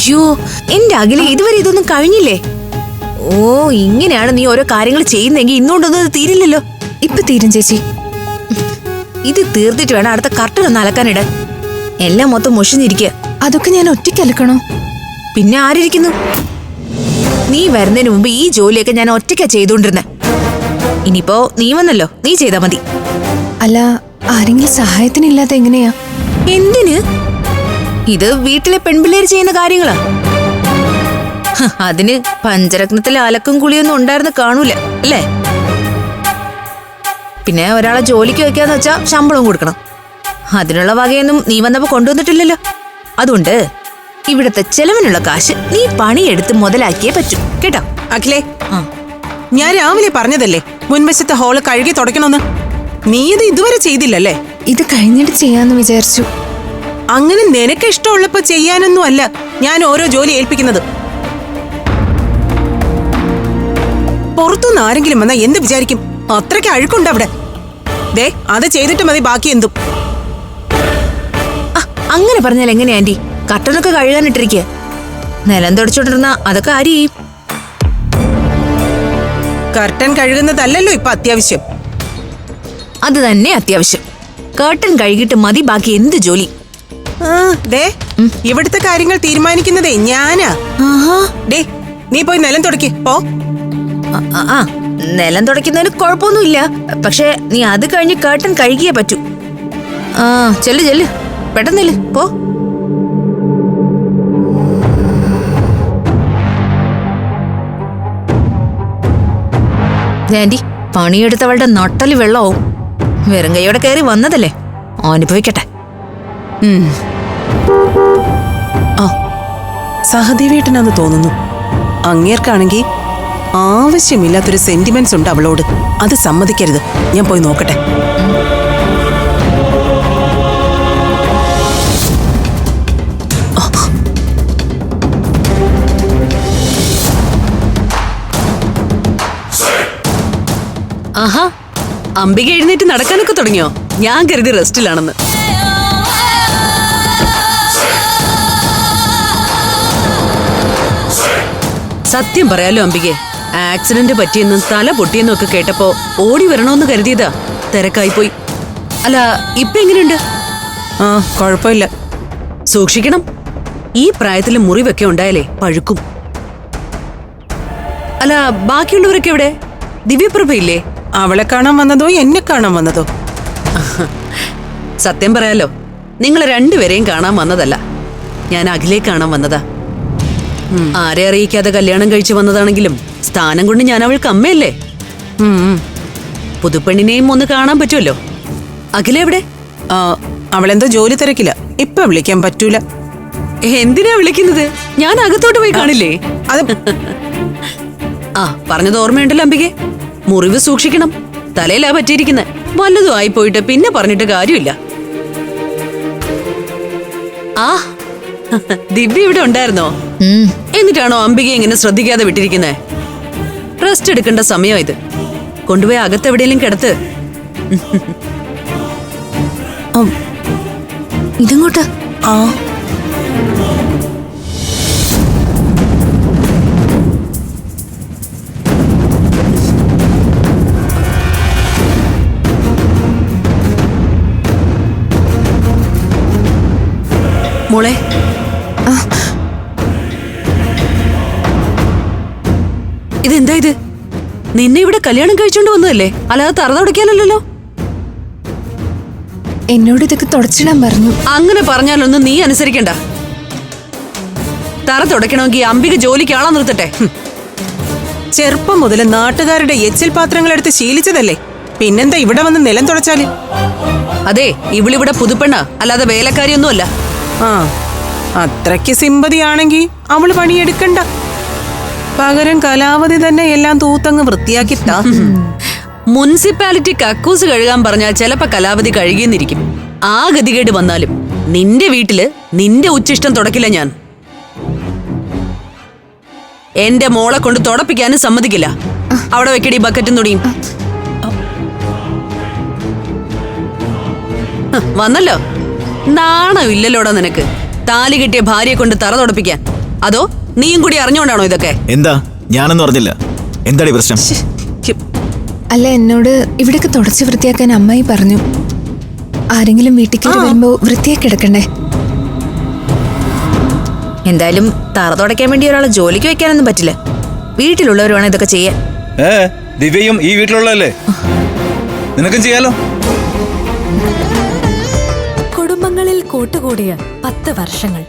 അയ്യോ എന്റെ അഖില ഇതുവരെ ഇതൊന്നും കഴിഞ്ഞില്ലേ? ഓ ഇങ്ങനെയാണ് നീ ഓരോ കാര്യങ്ങൾ ചെയ്യുന്നെങ്കിൽ ഇന്നുകൊണ്ടൊന്നും തീരില്ലല്ലോ. ഇപ്പൊ തീരും ചേച്ചി. ഇത് തീർത്തിട്ട് വേണം അടുത്ത കർട്ടൻ ഒന്ന് അലക്കാനിടാൻ. എല്ലാം മൊത്തം മുഷിഞ്ഞിരിക്കുക അതൊക്കെ ഞാൻ ഒറ്റയ്ക്ക് അലക്കണോ? പിന്നെ ആരിരിക്കുന്നു? നീ വരുന്നതിന് മുമ്പ് ഈ ജോലിയൊക്കെ ഞാൻ ഒറ്റയ്ക്കാ ചെയ്തുകൊണ്ടിരുന്നെ. ഇനിയിപ്പോ നീ വന്നല്ലോ നീ ചെയ്താ മതി. അല്ല ആരെങ്കിലും സഹായത്തിനില്ലാതെ എങ്ങനെയാ? എന്തിന്? ഇത് വീട്ടിലെ പെൺപിള്ളേർ ചെയ്യുന്ന കാര്യങ്ങളാ. അതിന് പഞ്ചരത്നത്തിൽ അലക്കും കുളിയൊന്നും ഉണ്ടായിരുന്നു കാണൂല അല്ലേ? പിന്നെ ഒരാളെ ജോലിക്ക് വെക്കാന്ന് വെച്ചാ ശമ്പളവും കൊടുക്കണം. അതിനുള്ള വകയൊന്നും നീ വന്നപ്പോ കൊണ്ടുവന്നിട്ടില്ലല്ലോ. അതുകൊണ്ട് ഇവിടത്തെ ചെലവിനുള്ള കാശ് നീ പണിയെടുത്ത് മുതലാക്കിയേ പറ്റൂ കേട്ടോ? അഖിലേ ഞാൻ രാവിലെ പറഞ്ഞതല്ലേ മുൻവശത്തെ ഹോൾ കഴുകി തുടക്കണമെന്ന് നീ ഇത് ഇതുവരെ ചെയ്തില്ലല്ലേ? ഇത് കഴിഞ്ഞിട്ട് ചെയ്യാന്ന് വിചാരിച്ചു. അങ്ങനെ നിനക്ക് ഇഷ്ടമുള്ളപ്പോ ചെയ്യാനൊന്നും അല്ല ഞാൻ ഓരോ ജോലി ഏൽപ്പിക്കുന്നത്. പുറത്തുനിന്ന് ആരെങ്കിലും വന്നാ എന്ത് വിചാരിക്കും? അത്രയ്ക്ക് അഴുക്കുണ്ട് അവിടെ. ദേ അത് ചെയ്തിട്ട് മതി ബാക്കി എന്തും. അങ്ങനെ പറഞ്ഞാൽ എങ്ങനെയാ ആന്റി? കട്ടനൊക്കെ കഴുകാനിട്ടിരിക്കുക നിലം തുടച്ചോണ്ടിരുന്ന അതൊക്കെ ആര് ചെയ്യും. കർട്ടൻ കഴുകുന്നതല്ലല്ലോ ഇപ്പൊ അത്യാവശ്യം. അത് തന്നെ അത്യാവശ്യം. കേട്ടൻ കഴുകിയിട്ട് മതി ബാക്കി എന്ത് ജോലി? ദേ ഇവിടുത്തെ കാര്യങ്ങൾ തീരുമാനിക്കുന്നതേ ഞാനാ. ഡേ നീ പോയി നിലം തുടക്കി പോ. ആ, നിലം തുടയ്ക്കുന്നതിന് കുഴപ്പമൊന്നുമില്ല. പക്ഷെ നീ അത് കഴിഞ്ഞ് കേട്ടൻ കഴുകിയേ പറ്റൂ. ആ ചെല്ലു ചെല്ലു. പെട്ടെന്നില്ല പോ. ആന്റി പണിയെടുത്തവളുടെ നട്ടൽ വെള്ളവും വെറും കൈയോടെ കയറി വന്നതല്ലേ. അനുഭവിക്കട്ടെ. ഉം. ആ സഹദേവേട്ടനാന്ന് തോന്നുന്നു. അങ്ങേർക്കാണെങ്കിൽ ആവശ്യമില്ലാത്തൊരു സെന്റിമെന്റ്സ് ഉണ്ട് അവളോട്. അത് സമ്മതിക്കരുത്. ഞാൻ പോയി നോക്കട്ടെ. ആഹാ അംബിക എഴുന്നേറ്റ് നടക്കാനൊക്കെ തുടങ്ങിയോ? ഞാൻ കരുതി റെസ്റ്റിലാണെന്ന് സത്യം പറയാലോ അംബികെ. ആക്സിഡന്റ് പറ്റിയെന്നും തല പൊട്ടിയെന്നും ഒക്കെ കേട്ടപ്പോ ഓടി വരണോന്ന് കരുതിയതാ. തിരക്കായി പോയി. അല്ല ഇപ്പൊ എങ്ങനെയുണ്ട്? ആ കുഴപ്പമില്ല. സൂക്ഷിക്കണം. ഈ പ്രായത്തിൽ മുറിവൊക്കെ ഉണ്ടായാലേ പഴുക്കും. അല്ല ബാക്കിയുള്ളവരൊക്കെ എവിടെ? ദിവ്യപ്രഭയില്ലേ? അവളെ കാണാൻ വന്നതോ എന്നെ കാണാൻ വന്നതോ? സത്യം പറയാലോ നിങ്ങൾ രണ്ടുപേരെയും കാണാൻ വന്നതല്ല. ഞാൻ അഖിലേ കാണാൻ വന്നതാ. ആരെ അറിയിക്കാതെ കല്യാണം കഴിച്ചു വന്നതാണെങ്കിലും സ്ഥാനം കൊണ്ട് ഞാൻ അവൾക്ക് അമ്മയല്ലേ. പുതുപ്പെണ്ണിനെയും ഒന്ന് കാണാൻ പറ്റുമല്ലോ? അഖില എവിടെ? അവളെന്തോ ജോലി തിരക്കില്ല ഇപ്പൊ വിളിക്കാൻ പറ്റൂല. എന്തിനാ വിളിക്കുന്നത്? ഞാൻ അകത്തോട്ട് പോയി കാണില്ലേ? അത് ആ പറഞ്ഞത് ഓർമ്മയുണ്ടല്ലോ അംബികെ മുറിവ് സൂക്ഷിക്കണം. തലയിലാ പറ്റിയിരിക്കുന്നത് വല്ലതും ആയിപ്പോയിട്ട് പിന്നെ പറഞ്ഞിട്ട് കാര്യമില്ല. ആ ദിവ്യ ഇവിടെ ഉണ്ടായിരുന്നോ എന്നിട്ടാണോ അംബിക ഇങ്ങനെ ശ്രദ്ധിക്കാതെ വിട്ടിരിക്കുന്നേ റെസ്റ്റ് എടുക്കേണ്ട സമയം ഇത് കൊണ്ടുപോയി അകത്തെവിടെയെങ്കിലും കിടത്ത് ഇതങ്ങോട്ട് ആ മോളെ. ഇതെന്താ ഇത്? നിന്നെ ഇവിടെ കല്യാണം കഴിച്ചോണ്ട് വന്നതല്ലേ? അല്ലാതെ തറ എന്നോട് ഇതൊക്കെ തുടച്ചിടാൻ പറഞ്ഞു. അങ്ങനെ പറഞ്ഞാലൊന്നും നീ അനുസരിക്കണ്ട. തറ തുടയ്ക്കണമെങ്കിൽ അംബിക ജോലിക്ക് ആളാ നിർത്തട്ടെ. ചെറുപ്പം മുതൽ നാട്ടുകാരുടെ എച്ചിൽ പാത്രങ്ങൾ എടുത്ത് ശീലിച്ചതല്ലേ? പിന്നെന്താ ഇവിടെ വന്ന് നിലം തുടച്ചാൽ? അതെ ഇവളിവിടെ പുതുപ്പെണ്ണ അല്ലാതെ വേലക്കാരിയൊന്നുമല്ല. ആ അത്രയ്ക്ക് സിമ്പതിയാണെങ്കിൽ അവൾ പണിയെടുക്കണ്ട. പകരം കലാവതി തന്നെ എല്ലാം തൂത്തങ്ങ് വൃത്തിയാക്കി താ മുനിസിപ്പാലിറ്റി കക്കൂസ് കഴുകാൻ പറഞ്ഞാൽ ചിലപ്പോ കലാവതി കഴുകിയെന്നിരിക്കും ആ ഗതികേട് വന്നാലും നിന്റെ വീട്ടിൽ നിന്റെ ഉച്ചിഷ്ടം തുടക്കില്ല ഞാൻ. എന്റെ മോളെ കൊണ്ട് തുടപ്പിക്കാനും സമ്മതിക്കില്ല. അവിടെ വെക്കടി ബക്കറ്റും തുണിയും. വന്നല്ലോ. നാണം ഇല്ലല്ലോടാ നിനക്ക്. താലി കിട്ടിയ ഭാര്യയെ കൊണ്ട് തറ തുടപ്പിക്കാൻ. അതോ നീയും കൂടി അറിഞ്ഞോണ്ടാണോ ഇതൊക്കെ? എന്താ? ഞാനൊന്നും അറിഞ്ഞില്ല. എന്താടി പ്രശ്നം? അല്ല എന്നോട് ഇവിടേക്ക് തുടച്ച് വൃത്തിയാക്കാൻ അമ്മായി പറഞ്ഞു. ആരെങ്കിലും വീട്ടിൽ വരുമ്പോ വൃത്തിയാക്കി എടുക്കണ്ടേ? എന്തായാലും തറ തുടയ്ക്കാൻ വേണ്ടി ഒരാളെ ജോലിക്ക് വെക്കാനൊന്നും പറ്റില്ല. വീട്ടിലുള്ളവർ വേണം ഇതൊക്കെ ചെയ്യാൻ. ദിവ്യയും ഈ വീട്ടിലുള്ളതല്ലേ? നിനക്കും ചെയ്യാലോ? കുടുംബങ്ങളിൽ കൂട്ടുകൂടിയ പത്ത് വർഷങ്ങൾ.